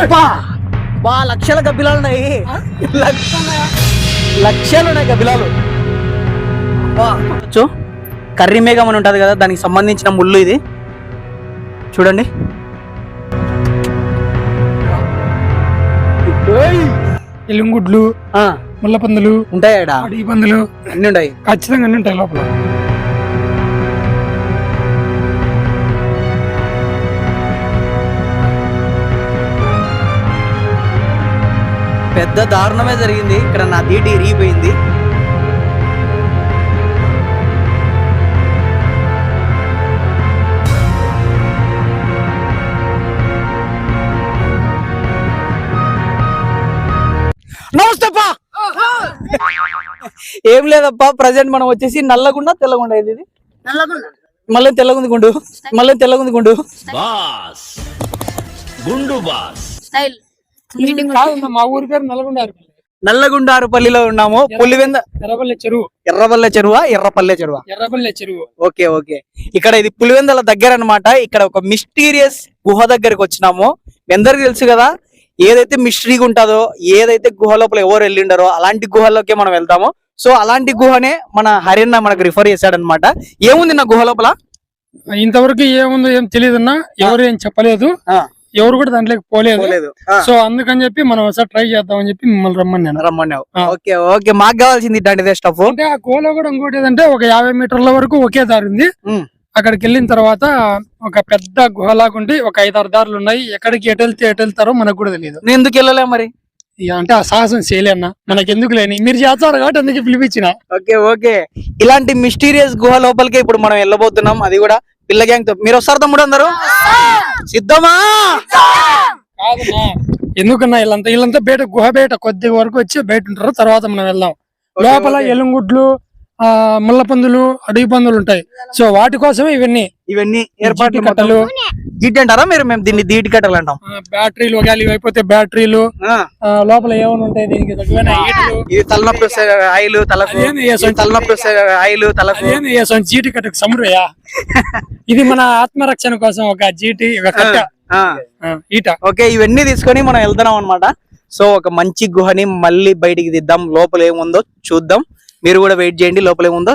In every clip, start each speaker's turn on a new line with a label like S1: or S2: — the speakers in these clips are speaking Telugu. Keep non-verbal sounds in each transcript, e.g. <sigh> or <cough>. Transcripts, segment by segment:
S1: అబ్బా! బా లక్షల గబ్బిలాలు ఉన్నాయి. లక్ష- లక్షలు ఉన్నాయి గబ్బిలాలు. చూ కర్రీ మేఘం అని ఉంటుంది కదా దానికి సంబంధించిన ముళ్ళు ఇది. చూడండి.
S2: ఎలుంగుడ్లు
S1: ఆ,
S2: ముళ్ళ పందులు
S1: ఉంటాయి ఆడ
S2: అడవి పందులు
S1: అన్ని ఉంటాయి.
S2: ఖచ్చితంగా అన్ని ఉంటాయి లోపల.
S1: పెద్ద దారుణమే జరిగింది. ఇక్కడ నా దీటి ఇరిగిపోయింది. నమస్తే అప్పా ఏం లేదప్పా ప్రజెంట్ మనం వచ్చేసి నల్లగుండ తెల్లగుండ ఇది? మళ్ళీ తెల్లగుంది గుండు. మళ్ళీ తెల్లగుంది గుండు.
S3: బాస్. గుండు బాస్.
S4: స్టైల్.
S2: మా ఊరి పేరు నల్గొండ
S1: నల్లగుండారుపల్లిలో ఉన్నాము. పులివెంద
S2: ఎర్రపల్లె చెరువు.
S1: ఎర్రబల్లె చెరువా? ఎర్రపల్లె చెరువా?
S2: ఎర్రపల్లె చెరువు.
S1: Okay okay. ఇక్కడ ఇది పులివెందల దగ్గర అన్నమాట ఇక్కడ ఒక మిస్టీరియస్ గుహ దగ్గరికి వచ్చినాము. మీ అందరికి తెలుసు కదా ఏదైతే మిస్టరీగా ఉంటుందో ఏదైతే గుహ లోపల ఎవరు వెళ్ళిండారో అలాంటి గుహలోకే మనం వెళ్తాము. సో అలాంటి గుహనే మన హరియన్న మనకు రిఫర్ చేశాడనమాట. ఏముంది నా గుహ లోపల?
S2: ఇంతవరకు ఏముందో ఏం తెలియదన్నా ఎవరు ఏం చెప్పలేదు.
S1: ఆ.
S2: ఎవరు కూడా దాంట్లోకి పోలేదు. సో అందుకని చెప్పి మనం ఒకసారి ట్రై చేద్దామని చెప్పి మిమ్మల్ని రమ్మని నేను.
S1: రమ్మన్నావు. Okay okay. మాకు కావాల్సింది ఇట్లాంటిదే స్టఫ్
S2: అంటే ఆ కోలో కూడా ఇంకోటి ఏదంటే ఒక యాభై మీటర్ల వరకు ఒకే దారి ఉంది. అక్కడికి వెళ్ళిన తర్వాత ఒక పెద్ద గుహలాగుండి ఒక ఐదారు దారులు ఉన్నాయి. ఎక్కడికి ఎటు వెళ్తే ఎటు వెళ్తారో మనకు కూడా తెలియదు.
S1: నేను ఎందుకు వెళ్ళలే మరి?
S2: అంటే ఆ సాహసం చేయలేనా మనకి ఎందుకు లేని. మీరు చేస్తారు కాబట్టి అందుకే పిలిపించిన.
S1: Okay okay. ఇలాంటి మిస్టీరియస్ గుహ లోపలికి ఇప్పుడు మనం వెళ్ళబోతున్నాం. అది కూడా పిల్ల గ్యాంగ్తో. మీరు వస్తారు తమ్ముడు అందరూ? సిద్ధమా?
S2: ఎందుకన్నా వీళ్ళంతా వీళ్ళంతా బయట గుహ బయట కొద్ది వరకు వచ్చి బయట ఉంటారు. తర్వాత మనం వెళ్దాం. లోపల. ఎలుంగుడ్లు ముళ్ళ పందులు అడవి పందులు ఉంటాయి. సో వాటి కోసమే ఇవన్నీ.
S1: ఇవన్నీ
S2: జీటి
S1: ఏర్పాట్లు
S2: కట్టలు.
S1: జీటి అంటారా మీరు? మేము దీన్ని దీటి కట్టలు అంటాం.
S2: ఆ, బ్యాటరీలు ఒకవేళ ఇవి అయిపోతే బ్యాటరీలు. లోపల ఏమైనా ఉంటాయి దీనికి?
S1: ఇది తలనొప్పి వస్తే ఆయిల్ తలకు. తలనొప్పి వస్తే ఆయిల్ తలకు.
S2: జీటి కట్టకు సమురయ్యా <laughs> ఇది మన ఆత్మరక్షణ కోసం ఒక జీటి ఒక కట్ట. ఈట.
S1: ఓకే ఇవన్నీ తీసుకొని మనం వెళ్తున్నాం అన్నమాట. సో ఒక మంచి గుహని మళ్ళీ బయటికి దిద్దాం. లోపల ఏముందో చూద్దాం. మీరు కూడా వెయిట్ చేయండి. లోపల ఏముందో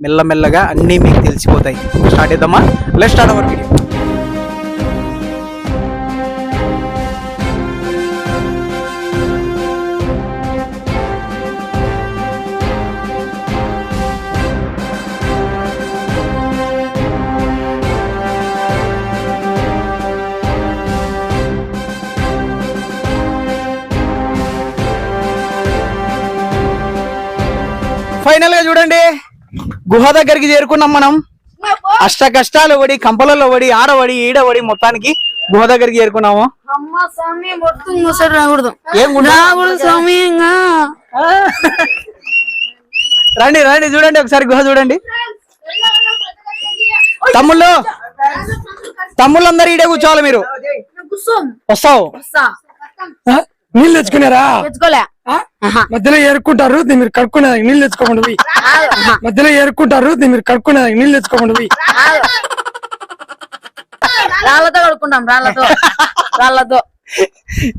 S1: మెల్లమెల్లగా అన్నీ మీకు తెలిసిపోతాయి. స్టార్ట్ చేద్దామా? లెట్ స్టార్ట్ అవర్ వీడియో చూడండి. గుహ దగ్గరికి చేరుకున్నాం మనం. అష్ట కష్టాలు పడి కంపలలో పడి ఆడబడి ఈడబడి మొత్తానికి గుహ దగ్గరికి చేరుకున్నాము. రండి రండి చూడండి ఒకసారి గుహ చూడండి. తమ్ముళ్ళు తమ్ముళ్ళందరూ ఈడే కూర్చోవాలి మీరు. వస్తావు.
S2: నీళ్ళు తెచ్చుకున్నారా?
S4: తెచ్చుకోలే.
S2: మధ్యలో ఏరుకుంటారు దీన్ని మీరు కడుక్కునే నీళ్ళు తెచ్చుకోకుండా పోయి. మధ్యలో ఏరుకుంటారు దీన్ని మీరు కడుక్కునే నీళ్ళు తెచ్చుకోకుండా పోయి
S4: రాళ్ళతో కడుక్కుంటాం రాళ్ళతో. రాళ్ళతో.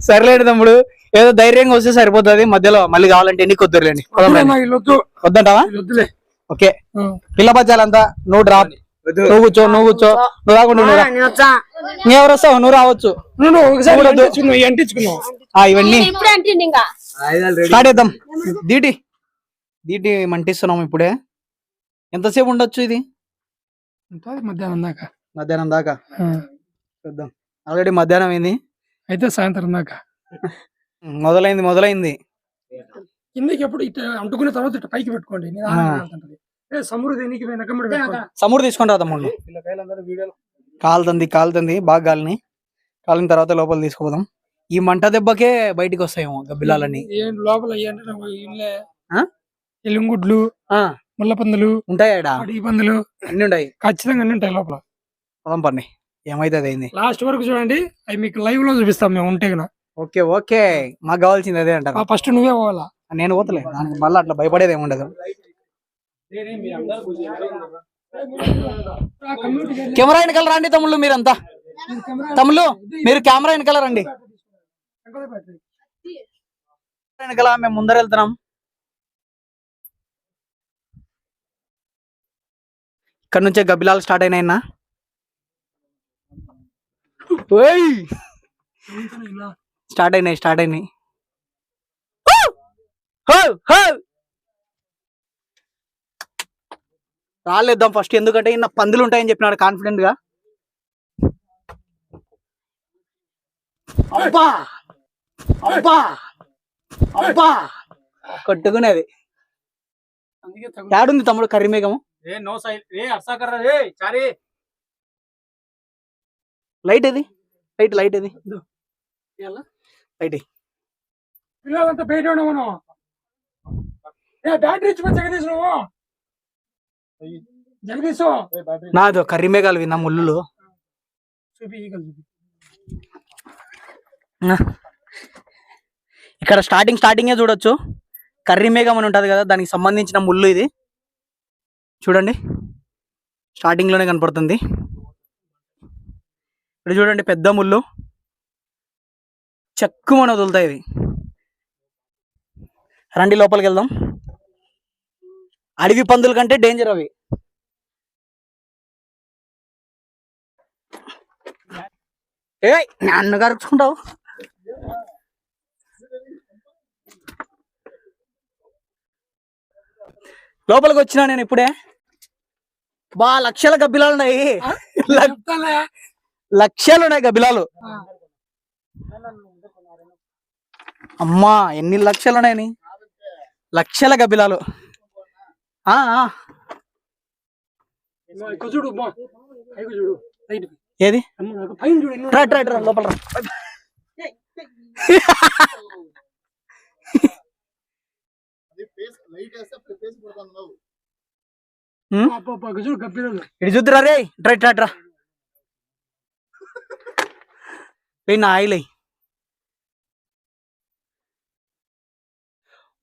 S1: సర్లేండి తమ్ముడు ఏదో ధైర్యంగా వస్తే సరిపోతుంది. మధ్యలో మళ్ళీ కావాలంటే ఎన్ని కొద్దురులేండి వద్దంటావా? ఓకే. పిల్ల బచ్చాలంతా నువ్వు డ్రాప్ నువ్వు కూర్చో నువ్వు కూర్చో. నువ్వు రాకుండా నువ్వు రా.
S4: నేను వచ్చా
S1: ఇంకెవరు వస్తావు? నువ్వు రావచ్చు. ఇవన్నీ. స్టార్ట్ చేద్దాం. దీటి. దీటి మంటిస్తున్నాం ఇప్పుడే. ఎంతసేపు ఉండొచ్చు ఇది?
S2: మధ్యాహ్నం దాకా.
S1: మధ్యాహ్నం దాకా. చూద్దాం. ఆల్రెడీ మధ్యాహ్నం అయింది.
S2: అయితే సాయంత్రం దాకా.
S1: మొదలైంది మొదలైంది.
S2: కిందకి ఎప్పుడు ఇట్లా అంటుకున్న తర్వాత ఇట్లా పైకి పెట్టుకోండి.
S1: సముడు తీసుకొని రా తమ్ముడు కాలుతుంది కాలుతుంది బాగా కాలని కాలిన తర్వాత లోపల తీసుకుపోదాం. ఈ మంట దెబ్బకే బయటికి వస్తాయేమో గబ్బిలాలని
S2: లోపల? ఎలుంగుడ్లు ముళ్ళ పందులు
S1: ఉంటాయాడా?
S2: అడవి పందులు
S1: అన్ని ఉన్నాయి
S2: ఖచ్చితంగా అన్ని ఉంటాయి లోపల.
S1: పదం పని ఏమైతే అయింది
S2: లాస్ట్ వరకు చూడండి. అవి మీకు లైవ్లో చూపిస్తాం మేము ఉంటే
S1: ఓకే ఓకే. మాకు కావాల్సింది అదే అంటారు.
S2: ఫస్ట్ నువ్వే పోవాలా?
S1: నేను పోతలే. దానికి మళ్ళీ అట్లా భయపడేది ఏమి ఉండదు. కెమెరా వెనకాల రండి తమ్ముళ్ళు మీరంతా. తమ్ముళ్ళు మీరు కెమెరా వెనకాల రండి. వెనకాల మేము ముందర వెళ్తున్నాం. ఇక్కడ నుంచే గబ్బిలాలు స్టార్ట్ అయినాయన్నా ఓయ్! స్టార్ట్ అయినాయి స్టార్ట్ అయినాయి. హో, హో. రాలేద్దాం ఫస్ట్ ఎందుకంటే ఇన్న పందులు ఉంటాయని చెప్పినాడు కాన్ఫిడెంట్గా. అబ్బా! అబ్బా! అబ్బా! కొట్టుకునేది.
S2: అందుకే
S1: యాడుంది తమ్ముడు కర్రీ మేఘము?
S2: ఏ నో రే చారీ.
S1: లైట్ ఏది? లైట్ లైట్ ఏది?
S2: ఎలా?
S1: లైట్.
S2: పిల్లలంతా బయట ఏ బ్యాటరీ ఇచ్చి నువ్వు. జగదీశ్
S1: నాదో కర్రీ మేఘాలు విన్నా ముళ్ళు
S2: చూపి ఈగలు చూపి.
S1: ఇక్కడ స్టార్టింగ్ స్టార్టింగే చూడొచ్చు. కర్రీ మేఘం అని ఉంటుంది కదా దానికి సంబంధించిన ముళ్ళు ఇది. చూడండి. స్టార్టింగ్లోనే కనపడుతుంది. ఇక్కడ చూడండి పెద్ద ముళ్ళు. చెక్కుమని వదులుతాయి ఇది రండి లోపలికి వెళ్దాం. అడవి పందుల కంటే డేంజర్ అవి. ఏ నన్ను కరుచుకుంటావు. లోపలికి వచ్చినా నేను ఇప్పుడే? బా లక్షల గబ్బిలాలు ఉన్నాయి. లక్షలు? ఉన్నాయి గబ్బిలాలు. అమ్మా ఎన్ని లక్షలు ఉన్నాయని లక్షల గబ్బిలాలు. ఏది? లోపల <laughs> రా ఉమ్,
S2: అబ్బా, అబ్బా, ఇక్కడ చూడు గబ్బిలాలు
S1: ఇటు చూద్దురా రే. రైట్ రైట్ రా పోయి నా ఆయిల్ అయ్యి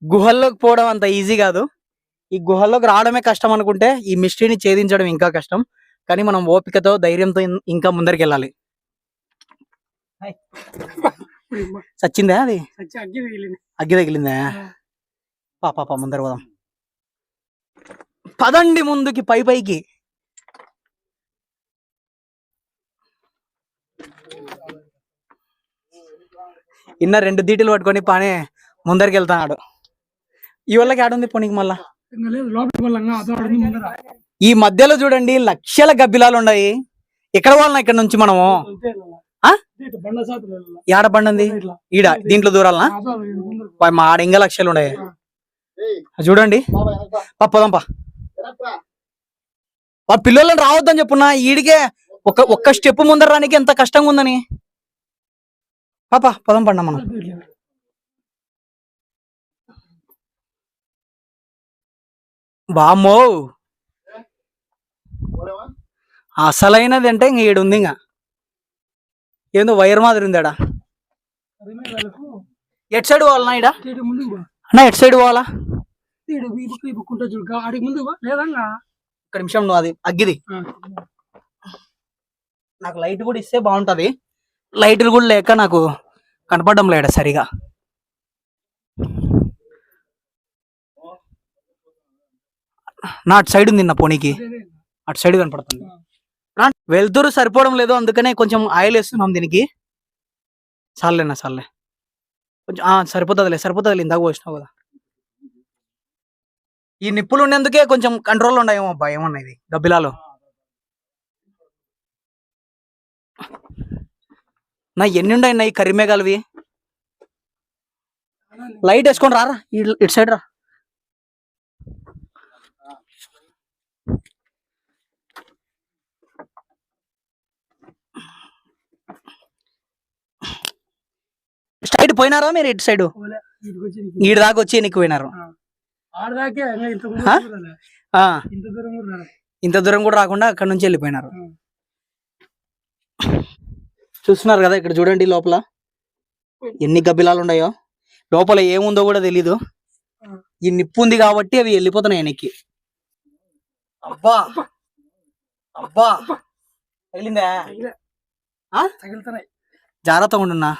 S1: గుహల్లోకి పోవడం అంత ఈజీ కాదు. ఈ గుహల్లోకి రావడమే కష్టం అనుకుంటే ఈ మిస్టరీని ఛేదించడం ఇంకా కష్టం. కానీ మనం ఓపికతో ధైర్యంతో ఇంకా ముందరికి వెళ్ళాలి. చచ్చిందా అది?
S2: సచ్చి అగ్గి తగిలింది.
S1: పాప ముందర పోదాం. పదండి ముందుకి పై పైకి. ఇన్న రెండు దీటులు పట్టుకొని పానే ముందరికి వెళ్తాడు ఈ వాళ్ళకి ఆడుంది పోనీకి మళ్ళా. ఈ మధ్యలో చూడండి లక్షల గబ్బిలాలు ఉన్నాయి. ఎక్కడ వాళ్ళని ఇక్కడ నుంచి మనము?
S2: బండ?
S1: ఏడ
S2: ఇట్లా.
S1: ఈడ దీంట్లో దూరాలనా? మా ఆడ ఇంకా లక్షలు ఉన్నాయి. చూడండి. పా పోదాం పా. ఆ పిల్లలను రావద్దని చెప్పున్నా ఈడికే ఒక ఒక్క స్టెప్ ముందర రానికి ఎంత కష్టంగా ఉందని. పాపా పదం పడినా మనం. బామ్మో అసలైనది అంటే ఇంక ఈడు ఉంది ఇంకా. ఏందో వైర్ మాదిరి ఉంది ఆడ
S2: అరిమే వాళ్ళకు
S1: ఎట్ సైడ్
S2: ముందుకు పో.
S1: అన్న ఎట్ సైడ్ పోవాలా?
S2: ఈ ఈ ఉంటుంది చూడు ఆడికి పో. లేదంగా?
S1: ఒక నిమిషం నువ్వు అది అగ్గిది. నాకు లైట్ కూడా ఇస్తే బాగుంటది. లైట్లు కూడా లేక నాకు కనపడడం లేడ సరిగా? నా అటు సైడ్ ఉంది నా పోనీకి. అటు సైడ్ కనపడుతుంది. వెళ్తురు సరిపోవడం లేదు అందుకనే కొంచెం ఆయిల్ వేస్తున్నాం దీనికి. చాలేనా చాలే కొంచెం ఆ, సరిపోతుందిలే సరిపోతుందిలే ఇందాక పోసినావు కదా. ఈ నిప్పులు ఉండేందుకే కొంచెం కంట్రోల్ ఉన్నాయేమో అబ్బా ఏమన్నా ఇది గబ్బిలాలో. నా ఎన్ని ఉన్నాయి నా ఈ కరిమేఘాలవి లైట్ వేసుకొని రారా ఇటు సైడ్ రా. సైడ్ పోయినారా మీరు ఇటు సైడ్. ఈడు దాకా వచ్చి ఎన్నికి పోయినారు.
S2: ఇంత దూరం? కూడా
S1: రాకుండా అక్కడ నుంచి వెళ్ళిపోయినారు. చూస్తున్నారు కదా ఇక్కడ చూడండి లోపల. ఎన్ని గబ్బిలాలు ఉన్నాయో. లోపల ఏముందో కూడా తెలీదు. ఈ నిప్పు ఉంది కాబట్టి అవి వెళ్ళిపోతున్నాయి వెనక్కి. అబ్బా! అబ్బా! తగిలిందా?
S2: తగులుతున్నాయి.
S1: జాగ్రత్తగా ఉండున్నా.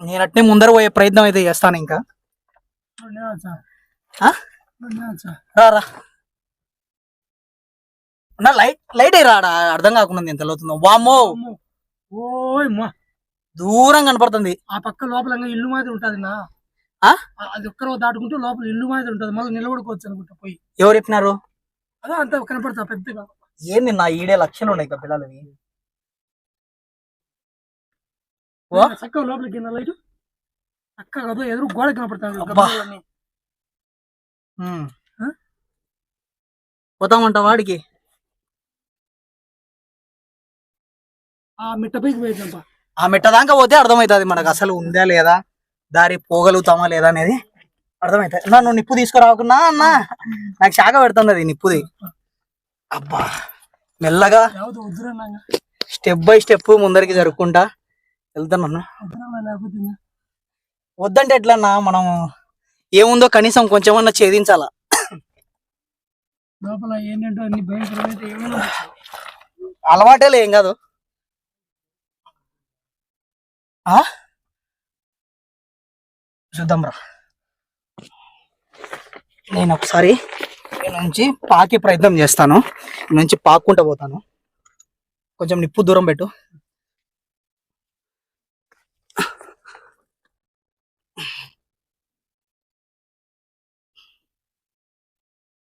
S1: నేను అట్నే ముందర పోయే ప్రయత్నం అయితే చేస్తాను ఇంకా? రా రా. నా లైట్ లైట్ అయ్యి రాడా? అర్థం కాకుండా ఎంత అవుతుందో వామ్మో!
S2: ఓయ్ మా.
S1: దూరం కనపడుతుంది.
S2: ఆ పక్క లోపల ఇల్లు మాదిరి ఉంటది నా. అది ఒక్కరో దాటుకుంటూ లోపల ఇల్లు మాదిరి ఉంటది. మళ్ళీ నిలబడుకోవచ్చు అనుకుంటా పోయి.
S1: ఎవరు చెప్పినారు?
S2: అదే అంత కనపడతా పెద్దగా.
S1: ఏంది నా ఈడే లక్షలు ఉన్నాయి కదా పిల్లలవి?
S2: చక్కగా లోపలికి కింద లైట్. చక్కగా అదో ఎదురు గోడ కనపడతాను.
S1: పోతామంట వాడికి
S2: ఆ? మిట్ట పైకి పోయిందంపా
S1: ఆ మెట్ట దాకా పోతే అర్థమవుతుంది మనకు అసలు ఉందా లేదా? దారి పోగలుగుతామా లేదా అనేది అర్థమవుతుంది అన్నా నువ్వు నిప్పు తీసుకురాకున్నా అన్న. నాకు శాఖ పెడుతుంది అది నిప్పుది. అబ్బా. మెల్లగా స్టెప్ బై స్టెప్ ముందరికి జరుపుకుంటా. వెళ్తానన్నా. వద్దంటే ఎట్లన్నా మనం ఏముందో కనీసం కొంచెమన్నా ఛేదించాలా?
S2: లోపల ఏంటంటే అన్ని భయంకరమైతే ఏమైనా
S1: అలవాటే ఏం కాదు. ఆ? చూద్దాం రా. నేను ఒకసారి నుంచి పాకి ప్రయత్నం చేస్తాను. నుంచి పాక్కుంటా పోతాను. కొంచెం నిప్పు దూరం పెట్టు.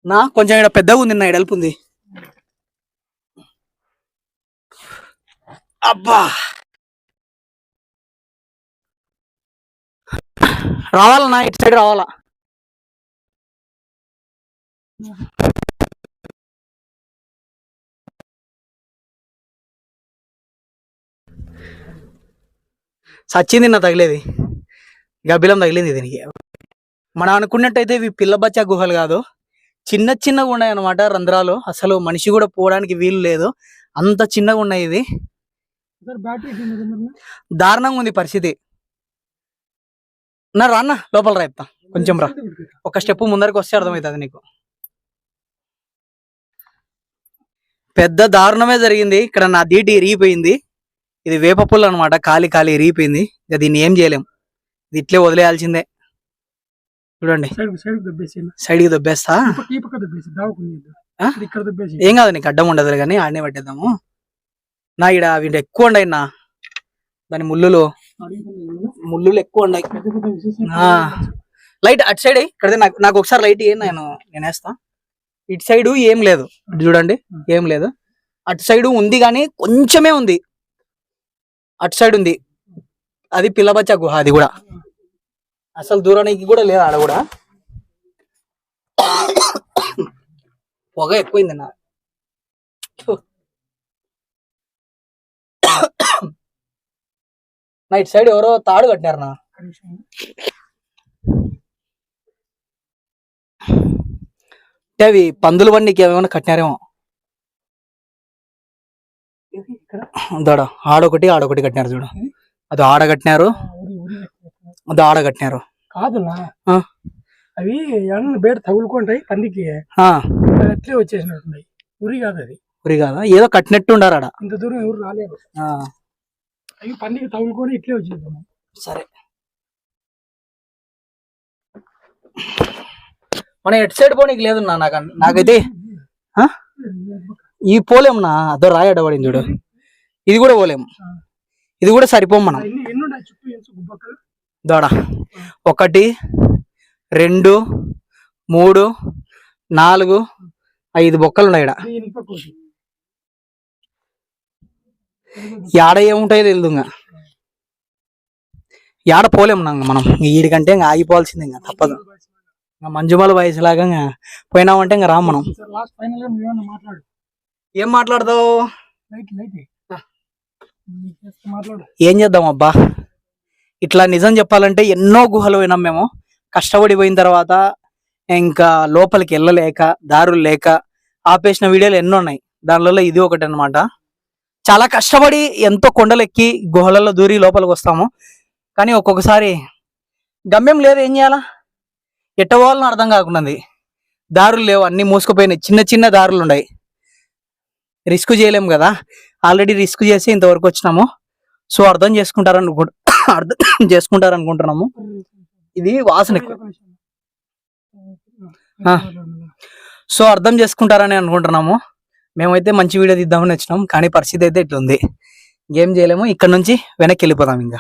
S1: నా కొంచెం ఇక్కడ పెద్దగా ఉంది నా ఎడల్పు ఉంది. అబ్బా! రావాలన్నా ఇటు సైడ్ రావాలా? సచ్చింది నా తగిలేది. గబ్బిలం తగిలింది దీనికి. మనం అనుకున్నట్టయితే ఇవి పిల్ల బచ్చా గుహలు కాదు. చిన్న చిన్నగా ఉన్నాయి అన్నమాట రంధ్రాలు. అసలు మనిషి కూడా పోవడానికి వీలు లేదు. అంత చిన్నగా ఉన్నాయి ఇది దారుణంగా ఉంది పరిస్థితి. నా రాన్న లోపల రా చెప్తా. కొంచెం రా. ఒక స్టెప్ ముందరికి వస్తే అర్థమవుతుంది నీకు. పెద్ద దారుణమే జరిగింది. ఇక్కడ నా దీటి ఇరిగిపోయింది. ఇది వేప పుల్ల అనమాట కాలి కాలి ఇరిగిపోయింది. ఇక దీన్ని ఏం చేయలేం. ఇది ఇట్లే వదిలేయాల్సిందే. చూడండి.
S2: సైడ్
S1: సైడ్కి దొబ్బేస్తా?
S2: ఇక్కడ
S1: ఏం కాదు నీకు అడ్డం ఉండదు కానీ ఆడనే పట్టేద్దాము. నా ఈడ వీటి ఎక్కువ ఉండయి నా. దాని ముళ్ళులు. ముళ్ళులు ఎక్కువ ఉన్నాయి. లైట్ అటు సైడ్ ఇక్కడ నాకు నాకు ఒకసారి లైట్ ఏ నేను నేను వేస్తా. ఇటు సైడ్ ఏం లేదు. చూడండి. ఏం లేదు. అటు సైడ్ ఉంది కానీ కొంచెమే ఉంది. అటు సైడ్ ఉంది. అది పిల్లబచ్చ గుహ అది కూడా. అసలు దూరానికి కూడా లేదు ఆడ కూడా. పొగ ఎక్కువైంది నా. నా ఇటు సైడ్ ఎవరో తాడు కట్టినారు నా. అంటే అవి పందులు బండికి ఏమైనా కట్టినారేమో. దాడ ఆడొకటి ఆడొకటి కట్టినారు చూడు. అది ఆడ కట్టినారు. అది ఆడ కట్టినారు.
S2: కాదునా
S1: ఆ.
S2: అవి ఏమన్నా బయట తగులుకుంటాయి పందికి. అట్లే వచ్చేసినట్టున్నాయి. ఉరి కాదు అది.
S1: ఉరి కాదా? ఏదో కట్టినట్టు ఉండారు ఆడ.
S2: ఇంత దూరం ఎవరు రాలేరు అవి పందికి తగులుకొని ఇట్లే వచ్చేస్తున్నాయి
S1: సరే. మన ఎటు సైడ్ పోనీకి లేదు నా నాకు నాకైతే? ఈ పోలేం నా అదో రాయడ పడింది చూడు. ఇది కూడా పోలేం ఇది కూడా సరిపోం మనం. దోడ. ఒకటి రెండు మూడు నాలుగు ఐదు బొక్కలు ఉన్నాయి
S2: ఒకటి.
S1: యాడ ఏముంటాయో తెలియదు ఇంకా యాడ పోలేము మనం. ఈడికంటే ఇంకా ఆగిపోవాల్సిందే ఇంకా తప్పదు. ఇంకా మంజుమల వయసులాగా ఇంకా పోయినామంటే ఇంకా రాం మనం. ఏం మాట్లాడదావు ఏం చేద్దాం అబ్బా? ఇట్లా నిజం చెప్పాలంటే ఎన్నో గుహలు పోయినాం మేము. కష్టపడి పోయిన తర్వాత ఇంకా లోపలికి వెళ్ళలేక దారులు లేక ఆపేసిన వీడియోలు ఎన్నో ఉన్నాయి. దానిలో ఇది ఒకటి అన్నమాట. చాలా కష్టపడి ఎంతో కొండలు ఎక్కి గుహలలో దూరి లోపలికి వస్తాము. కానీ ఒక్కొక్కసారి గమ్యం లేదు ఏం చేయాలా? ఎట్ట అర్థం కాకున్నది దారులు లేవు అన్ని మూసుకుపోయినాయి. చిన్న చిన్న దారులు ఉన్నాయి. రిస్క్ చేయలేము కదా. ఆల్రెడీ రిస్క్ చేసి ఇంతవరకు వచ్చినాము. సో అర్థం చేసుకుంటారని అనుకు- అర్థం చేసుకుంటారు అనుకుంటున్నాము ఇది వాసన. సో అర్థం చేసుకుంటారని అనుకుంటున్నాము. మేమైతే మంచి వీడియో తీద్దామని వచ్చినాం కానీ పరిస్థితి అయితే ఇట్లా ఉంది ఏం చేయలేము ఇక్కడ నుంచి వెనక్కి వెళ్ళిపోదాం ఇంకా.